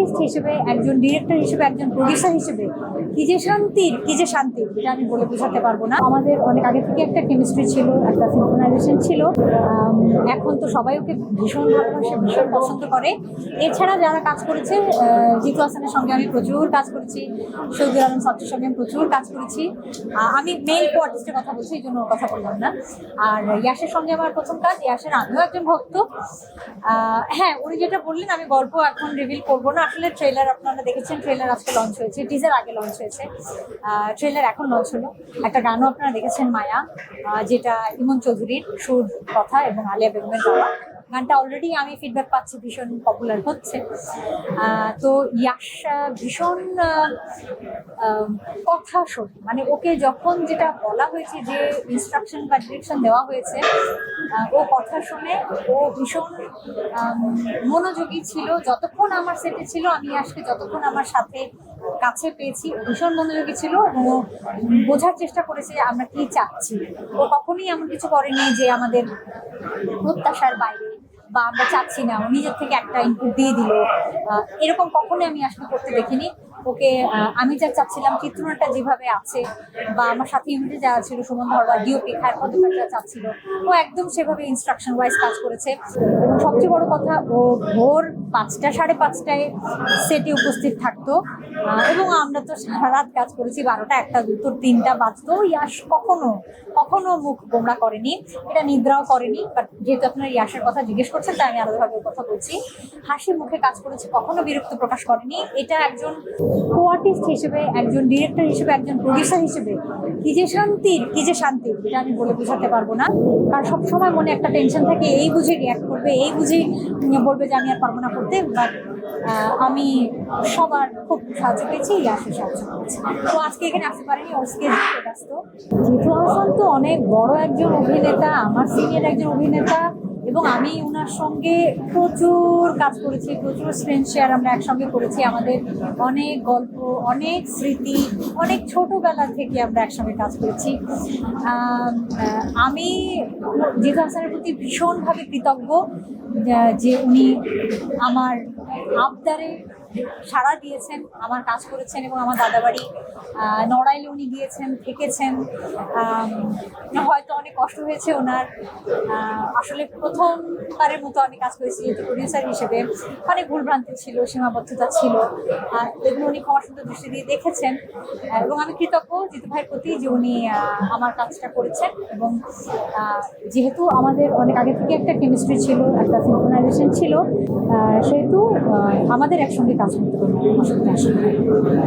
Artist হিসেবে, একজন director হিসেবে, একজন প্রডিউসার হিসেবে কি যে শান্তির কি যে শান্তি, এটা আমি বলে বোঝাতে পারব না। আমাদের অনেক আগে থেকে একটা কেমিস্ট্রি ছিল, একটা সিম্পোনাইজেশন ছিল। এখন তো সবাই ওকে ভীষণ ভালোবাসে, ভীষণ পছন্দ করে। এছাড়া যারা কাজ করেছে জিতু হাসানের সঙ্গে আমি প্রচুর কাজ করেছি, সৌদি আলম ছাত্রের সঙ্গে আমি প্রচুর কাজ করেছি। আমি মেল আর্টিস্টের কথা বলছি, এই জন্য কথা বললাম না। আর ইয়াসের সঙ্গে আমার প্রথম কাজ, ইয়াসের আমিও একজন ভক্ত। হ্যাঁ উনি যেটা বললেন, আমি গল্প এখন রিভিল করব না আসলে ট্রেলার আপনারা দেখেছেন ট্রেলার আজকে লঞ্চ হয়েছে টিজার আগে লঞ্চ হয়েছে। ট্রেলার এখন লঞ্চ হলো। একটা গানও আপনারা দেখেছেন, মায়া যেটা ইমন চৌধুরীর সুর, কথা এবং আলিয়া বেগমের গাওয়া। গানটা অলরেডি আমি ফিডব্যাক পাচ্ছি, ভীষণ পপুলার হচ্ছে। তো ইয়াশ ভীষণ কথা শোনে। মানে ওকে যখন যেটা বলা হয়েছে যে ইনস্ট্রাকশন বা ডিরেকশন দেওয়া হয়েছে ও কথা শুনে, ও ভীষণ মনোযোগী ছিল। যতক্ষণ আমার সেটে ছিল, আমি আজকে যতক্ষণ আমার সাথে কাছে পেয়েছি ভীষণ মনোযোগী ছিল। এবং ও বোঝার চেষ্টা করেছে আমরা কি চাচ্ছি। ও কখনোই এমন কিছু করেনি যে আমাদের প্রত্যাশার বাইরে বা আমরা চাচ্ছি না নিজের থেকে একটা ইনপুট দিয়ে দিল। এরকম কখনোই আমি আসলে করতে দেখিনি। ওকে আমি যা চাচ্ছিলাম চিত্রনাটা যেভাবে আছে, বা আমার সাথে ইউনিটে যারা ছিল, সুমন ধরবা ডিওপি খায়ের পদকার যা চাচ্ছিল, ও একদম সেভাবে ইনস্ট্রাকশন ওয়াইজ কাজ করেছে। এবং সবচেয়ে বড় কথা, ও ভোর পাঁচটা, সাড়ে পাঁচটায় সেটে উপস্থিত থাকতো। এবং আমরা তো সারা রাত কাজ করেছি, বারোটা, একটা, দুটো, তিনটা বাজতো। ইয়াস, কখনো কখনো মুখ গোমরা করেনি। এটা নিদ্রাও করেনি বাট যেহেতু আপনার ইয়াসের কথা জিজ্ঞেস করছেন, তাই আমি আলাদাভাবে কথা বলছি। হাসি মুখে কাজ করেছে, কখনো বিরক্ত প্রকাশ করেনি। এটা একজন কো আর্টিস্ট হিসেবে একজন ডিরেক্টর হিসেবে, একজন প্রডিউসার হিসেবে কি যে শান্তির কি যে শান্তির এটা আমি বলে বোঝাতে পারব না। কারণ সবসময় মনে একটা টেনশন থাকে, এই বুঝে রিয়াক্ট করবে, এই বুঝে বলবে যে আমি আর পারব না করতে বাট আমি সবার খুব সাহায্য পেয়েছি ইয়াসের সাহায্য পেয়েছি তো আজকে এখানে আসতে পারিনি, ওর স্কেজে ব্যস্ত। জিতু হাসান তো অনেক বড় একজন অভিনেতা, আমার সিনিয়র একজন অভিনেতা এবং আমি ওনার সঙ্গে প্রচুর কাজ করেছি, প্রচুর স্ক্রেন শেয়ার আমরা একসঙ্গে করেছি। আমাদের অনেক গল্প, অনেক স্মৃতি, অনেক ছোটোবেলা থেকে আমরা একসঙ্গে কাজ করেছি। আমি জিতু হাসানের প্রতি ভীষণভাবে কৃতজ্ঞ যে উনি আমার আবদারে সাড়া দিয়েছেন, আমার কাজ করেছেন এবং আমার দাদাবাড়ি নড়াইলে উনি গিয়েছেন, থেকেছেন। হয়তো অনেক কষ্ট হয়েছে ওনার। আসলে প্রথমবারের মতো আমি কাজ করেছি যেহেতু প্রডিউসার হিসেবে। অনেক ভুলভ্রান্তি ছিল, সীমাবদ্ধতা ছিল। এগুলো উনি ক্ষমা সুন্দর দৃষ্টি দিয়ে দেখেছেন। এবং আমি কৃতজ্ঞ জিতু ভাইয়ের প্রতি যে উনি আমার কাজটা করেছেন এবং যেহেতু আমাদের অনেক আগে থেকে একটা কেমিস্ট্রি ছিল, একটা সিম্পোনাইজেশন ছিল সেহেতু আমাদের একসঙ্গে কাজ করতে কোনো অসুবিধা আসে না